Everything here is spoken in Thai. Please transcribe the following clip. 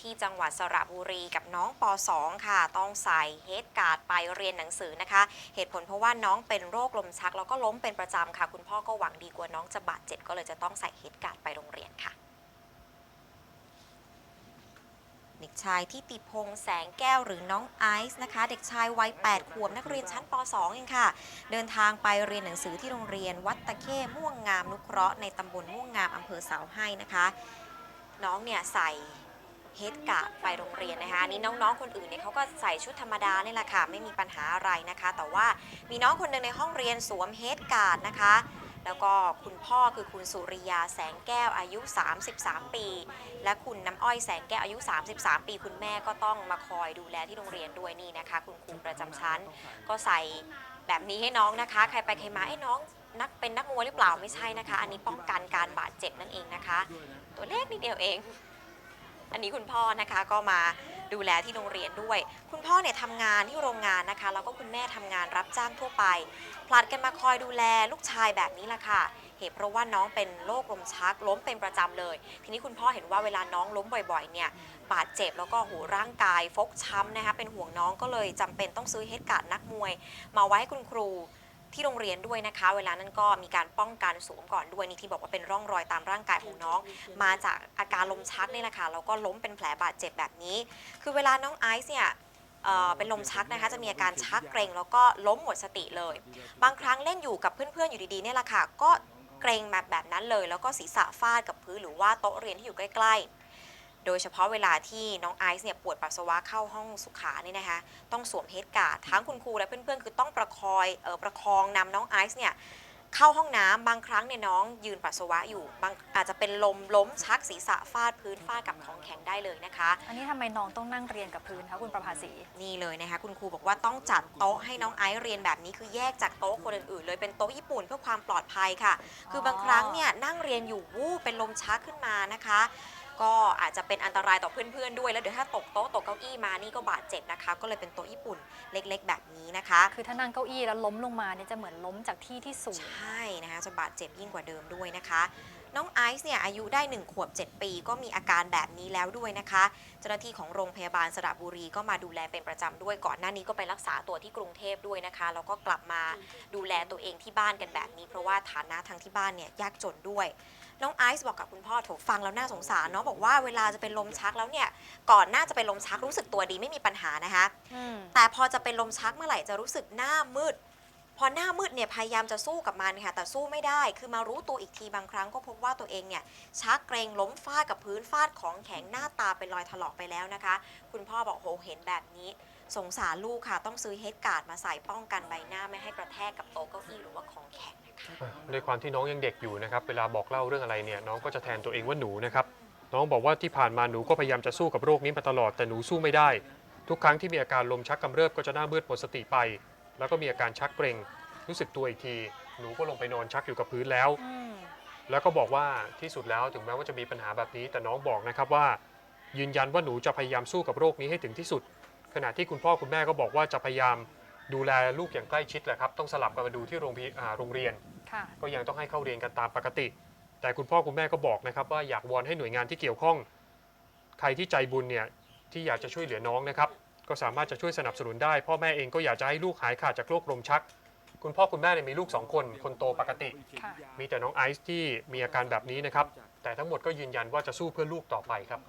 ที่จังหวัดสระบุรีกับน้องป .2 ค่ะ ต้องใส่เฮดการ์ดไปเรียนหนังสือนะคะ เหตุผลเพราะว่าน้องเป็นโรคลมชัก แล้วก็ล้มเป็นประจำค่ะ คุณพ่อก็หวังดีกว่าน้องจะบาดเจ็บก็เลยจะต้องใส่เฮดการ์ดไปโรงเรียนค่ะเด็กชายที่ติพงษ์แสงแก้วหรือน้องไอซ์นะคะ เด็กชายวัย 8 ขวบนักเรียนชั้นป .2 เองค่ะ เดินทางไปเรียนหนังสือที่โรงเรียนวัดตะเข้ม่วงงามนุเคราะห์ในตำบลม่วงงามอำเภอเสาให้นะคะ น้องเนี่ยใส่ เฮดกาดไปโรงเรียนนะคะนนี้น้องๆคนอื่นเนี่ยเขาก็ใส่ชุดธรรมดาเนี่ยแหละค่ะไม่มีปัญหาอะไรนะคะ แต่ว่ามีน้องคนหนึ่งในห้องเรียนสวมเฮดการ์ดนะคะแล้วก็คุณพ่อคือคุณสุริยาแสงแก้วอายุ 33 ปี และคุณน้ำอ้อยแสงแก้วอายุ 33 ปี คุณแม่ก็ต้องมาคอยดูแลที่โรงเรียนด้วยนี่นะคะ คุณครูประจำชั้น ก็ใส่แบบนี้ให้น้องนะคะ ใครไปใครมาไอ้น้องนักเป็นนักมวยหรือเปล่าไม่ใช่นะคะ อันนี้ป้องกันการบาดเจ็บนั่นเองนะคะ ตัวเล็กนิดเดียวเอง อันนี้คุณพ่อนะคะก็มาดูแลที่โรงเรียนด้วย คุณพ่อเนี่ยทำงานที่โรงงานนะคะ แล้วก็คุณแม่ทำงานรับจ้างทั่วไป ผลัดกันมาคอยดูแลลูกชายแบบนี้แหละค่ะ เหตุเพราะว่าน้องเป็นโรคลมชักล้มเป็นประจำเลย ทีนี้คุณพ่อเห็นว่าเวลาน้องล้มบ่อยๆ เนี่ยบาดเจ็บแล้วก็หูร่างกายฟกช้ำนะคะ เป็นห่วงน้องก็เลยจำเป็นต้องซื้อเฮดการ์ดนักมวย มาไว้ให้คุณครู ที่โรงเรียนด้วยนะคะ เวลานั้นก็มีการป้องกันสวมก่อนด้วยนี่ที่บอกว่าเป็นร่องรอยตามร่างกายของน้อง มาจากอาการลมชักนี่แหละค่ะแล้วก็ล้มเป็นแผลบาดเจ็บแบบนี้ คือเวลาน้องไอซ์เนี่ยเอ่อเป็นลมชักนะคะ จะมีอาการชักเกร็งแล้วก็ล้มหมดสติเลย บางครั้งเล่นอยู่กับเพื่อนๆอยู่ดีๆเนี่ยแหละค่ะก็เกรงแบบแบบนั้นเลย แล้วก็ศีรษะฟาดกับพื้นหรือว่าโต๊ะเรียนที่อยู่ใกล้ ๆ โดยเฉพาะเวลาที่น้องไอซ์เนี่ยปวดปัสสาวะเข้าห้องสุขานี่นะคะ ต้องสวมเฮดการ์ดทั้งคุณครูและเพื่อนๆ คือต้องประคอยเออประคองนำน้องไอซ์เนี่ยเข้าห้องน้ำบางครั้งเนี่ยน้องยืนปัสสาวะอยู่บางอาจจะเป็นลมล้มชักศีรษะฟาดพื้นฟาดกับของแข็งได้เลยนะคะ อันนี้ทำไมน้องต้องนั่งเรียนกับพื้นคะคุณประภาสีนี่เลยนะคะคุณครูบอกว่าต้องจัดโต๊ะให้น้องไอซ์เรียนแบบนี้คือแยกจากโต๊ะคนอื่นๆเลยเป็นโต๊ะญี่ปุ่นเพื่อความปลอดภัยค่ะ คือบางครั้งเนี่ยนั่งเรียนอยู่วูบเป็นลมชักขึ้นมานะคะ ก็อาจจะเป็นอันตรายต่อเพื่อนๆด้วย แล้วเดี๋ยวถ้าตกโต๊ะตกเก้าอี้มานี่ก็บาดเจ็บนะคะ ก็เลยเป็นโต๊ะญี่ปุ่นเล็กๆ แบบนี้นะคะ คือถ้านั่งเก้าอี้แล้วล้มลงมาเนี่ยจะเหมือนล้มจากที่ที่สูง ใช่นะคะจะบาดเจ็บยิ่งกว่าเดิมด้วยนะคะ น้องไอซ์เนี่ยอายุได้ 1 ขวบ 7 ปี ก็มีอาการแบบนี้แล้วด้วยนะคะ เจ้าหน้าที่ของโรงพยาบาลสระบุรีก็มาดูแลเป็นประจำด้วยก่อนหน้านี้ก็ไปรักษาตัวที่กรุงเทพด้วยนะคะแล้วก็กลับมาดูแลตัวเองที่บ้านกันแบบนี้ เพราะว่าฐานะทางที่บ้านเนี่ยยากจนด้วย น้องไอซ์บอกกับคุณพ่อโถฟังแล้วน่าสงสารเนาะบอกว่าเวลาจะเป็นลมชักแล้วเนี่ยก่อนหน้าจะเป็นลมชักรู้สึกตัวดีไม่มีปัญหานะคะอืมแต่พอจะเป็นลมชักเมื่อไหร่จะรู้สึกหน้ามืด พอหน้ามืดเนี่ยพยายามจะสู้กับมันค่ะแต่สู้ไม่ได้ คือมารู้ตัวอีกทีบางครั้งก็พบว่าตัวเองเนี่ยชักเกรงล้มฟาดกับพื้นฟาดของแข็งหน้าตาเป็นรอยถลอกไปแล้วนะคะ คุณพ่อบอกโหเห็นแบบนี้ สงสารลูกค่ะ ต้องซื้อเฮดการ์ดมาใส่ป้องกันใบหน้าไม่ให้กระแทกกับโต๊ะเก้าอี้หรือว่าของแข็งนะคะด้วยความที่น้องยังเด็กอยู่นะครับ เวลาบอกเล่าเรื่องอะไรเนี่ยน้องก็จะแทนตัวเองว่าหนูนะครับ น้องบอกว่าที่ผ่านมาหนูก็พยายามจะสู้กับโรคนี้มาตลอดแต่หนูสู้ไม่ได้ ทุกครั้งที่มีอาการลมชักกำเริบก็จะหน้ามืดหมดสติไป แล้วก็มีอาการชักเกร็งรู้สึกตัวอีกที หนูก็ลงไปนอนชักอยู่กับพื้นแล้ว อืมแล้วก็บอกว่าที่สุดแล้วถึงแม้ว่าจะมีปัญหาแบบนี้ แต่น้องบอกนะครับว่า ยืนยันว่าหนูจะพยายามสู้กับโรคนี้ให้ถึงที่สุด ขณะที่คุณพ่อคุณแม่ก็บอกว่าจะพยายามดูแลลูกอย่างใกล้ชิดแหละครับต้องสลับกันมาดูที่โรงพยอ่าโรงเรียน ค่ะ ก็ยังต้องให้เข้าเรียนกันตามปกติ แต่คุณพ่อคุณแม่ก็บอกนะครับว่าอยากวอนให้หน่วยงานที่เกี่ยวข้อง ใครที่ใจบุญเนี่ยที่อยากจะช่วยเหลือน้องนะครับ ก็สามารถจะช่วยสนับสนุนได้ พ่อแม่เองก็อยากจะให้ลูกหายขาดจากโรคลมชัก คุณพ่อคุณแม่เนี่ยมีลูกสองคน คนโตปกติ ค่ะ มีแต่น้องไอซ์ที่มีอาการแบบนี้นะครับ แต่ทั้งหมดก็ยืนยันว่าจะสู้เพื่อลูกต่อไปครับ